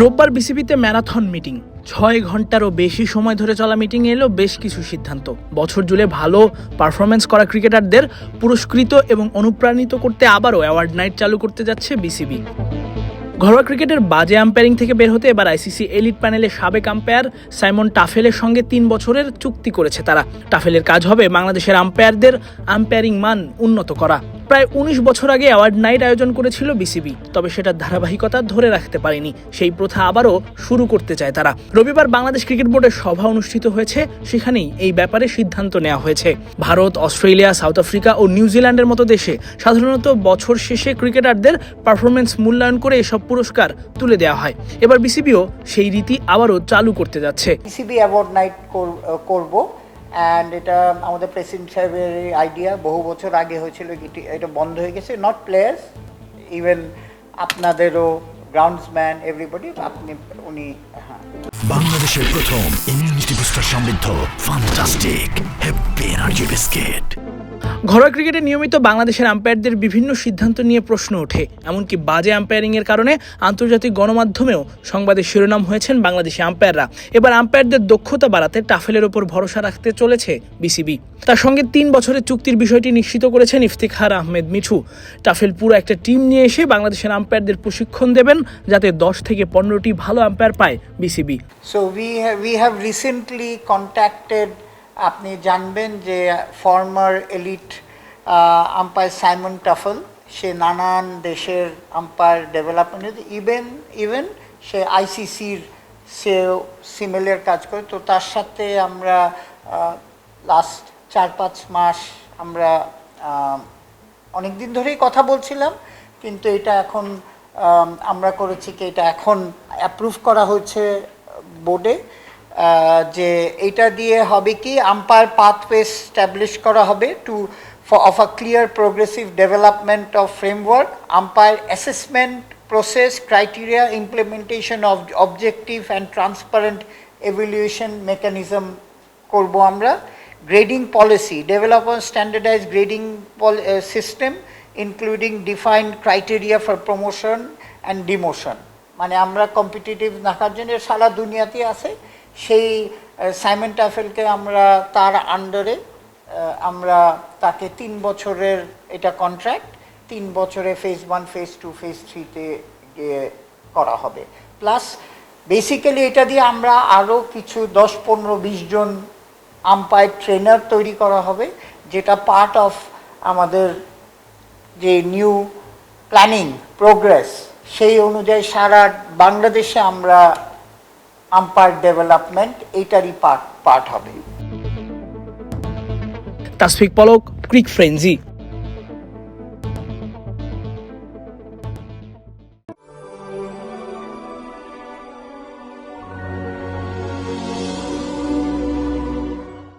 রোববার বিসিবিতে marathon meeting. ছয় ঘন্টারও বেশি সময় ধরে চলা মিটিং এলো বেশ কিছু সিদ্ধান্ত। বছর জুড়ে ভালো পারফরমেন্স করা ক্রিকেটারদের পুরস্কৃত এবং অনুপ্রাণিত করতে আবারও অ্যাওয়ার্ড নাইট চালু করতে যাচ্ছে বিসিবি। ঘরোয়া ক্রিকেটের বাজে আম্পায়ারিং থেকে বের হতে এবার আইসিসি এলিট প্যানেলের সাবেক আম্পায়ার সাইমন টাফেলের সঙ্গে তিন বছরের চুক্তি করেছে তারা। টাফেলের কাজ হবে বাংলাদেশের আম্পায়ারদের আম্পায়ারিং মান উন্নত করা। প্রায় উনিশ বছর আগে অ্যাওয়ার্ড নাইট আয়োজন করেছিল বিসিবি, তবে সেটার ধারাবাহিকতা ধরে রাখতে পারেনি। সেই প্রথা আবারও শুরু করতে চায় তারা। রবিবার বাংলাদেশ ক্রিকেট বোর্ডের সভা অনুষ্ঠিত হয়েছে, সেখানেই এই ব্যাপারে সিদ্ধান্ত নেওয়া হয়েছে। ভারত, অস্ট্রেলিয়া, সাউথ আফ্রিকা ও নিউজিল্যান্ডের মতো দেশে সাধারণত বছর শেষে ক্রিকেটারদের পারফরমেন্স মূল্যায়ন করে এসব পুরস্কার তুলে দেওয়া হয়। এবার বিসিবিও সেই রীতি আবারও চালু করতে যাচ্ছে। পিসিবি অ্যাওয়ার্ড নাইট করব। অ্যান্ড এটা আমাদের প্রেসিডেন্ট সাহেবের আইডিয়া বহু বছর আগে হয়েছিল, এটি- বন্ধ হয়ে গেছে। নট প্লেয়ার্স ইভেন আপনাদেরও গ্রাউন্ডসম্যান এভরিবডি আপনি, উনি হ্যাঁ। বাংলাদেশের প্রথম ইমিউনিটি বুস্টার সমৃদ্ধ ফান্টাস্টিক হ্যাপি এনার্জি বিস্কিট ঘরোয়া ক্রিকেটে নিয়মিত বাংলাদেশের আম্পায়ারদের বিভিন্ন সিদ্ধান্ত নিয়ে প্রশ্ন ওঠে। এমনকি বাজে আম্পায়ারিং এর কারণে আন্তর্জাতিক গণমাধ্যমেও সংবাদের শিরোনাম হয়েছেন বাংলাদেশি আম্পায়াররা এবার আম্পায়ারদের দক্ষতা বাড়াতে টাফেলের ওপর ভরসা রাখতে চলেছে বিসিবি। তার সঙ্গে তিন বছরের চুক্তির বিষয়টি নিশ্চিত করেছেন ইফতিখার আহমেদ মিঠু। টাফেল পুরো একটা টিম নিয়ে এসে বাংলাদেশের আম্পায়ারদের প্রশিক্ষণ দেবেন, যাতে দশ থেকে পনেরোটি ভালো আম্পায়ার পায় BCB. So we have recently contacted আপনি জানবেন যে former elite umpire Simon Taufel সে নানান দেশের আম্পায়ার ডেভেলপমেন্ট ইভেন ইভেন সে আইসিসির সেও সিমিলার কাজ করে। তো তার সাথে আমরা লাস্ট চার পাঁচ মাস আমরা অনেক দিন ধরেই কথা বলছিলাম, কিন্তু এটা এখন আমরা করেছি কি এটা এখন অ্যাপ্রুভ করা হয়েছে বোর্ডে যে এটা দিয়ে হবে কি আম্পায়ার পাথওয়ে স্ট্যাবলিশ করা হবে to of a clear progressive development of framework umpire assessment process criteria implementation of objective and transparent evaluation mechanism করব আমরা। Grading policy develop on standardize grading system including defined criteria for promotion and demotion মানে আমরা competitive রাখার জন্য সারা দুনিয়াতে আছে। সেই Simon টাফেলকে আমরা তার আন্ডারে আমরা তাকে তিন বছরের এটা কন্ট্রাক্ট তিন বছরে phase one phase two phase থ্রিতে গিয়ে করা হবে। প্লাস বেসিক্যালি এটা দিয়ে আমরা আরও কিছু দশ, পনেরো, বিশ জন আম্পায়ার ট্রেনার তৈরি করা হবে, যেটা পার্ট অফ আমাদের যে নিউ প্ল্যানিং প্রোগ্রেস সেই অনুযায়ী সারা বাংলাদেশে আমরা আম্পায়ার ডেভেলপমেন্ট এটারই পার্ট পার্ট হবে। তাসফিক পলক ক্রিক ফ্রেঞ্জি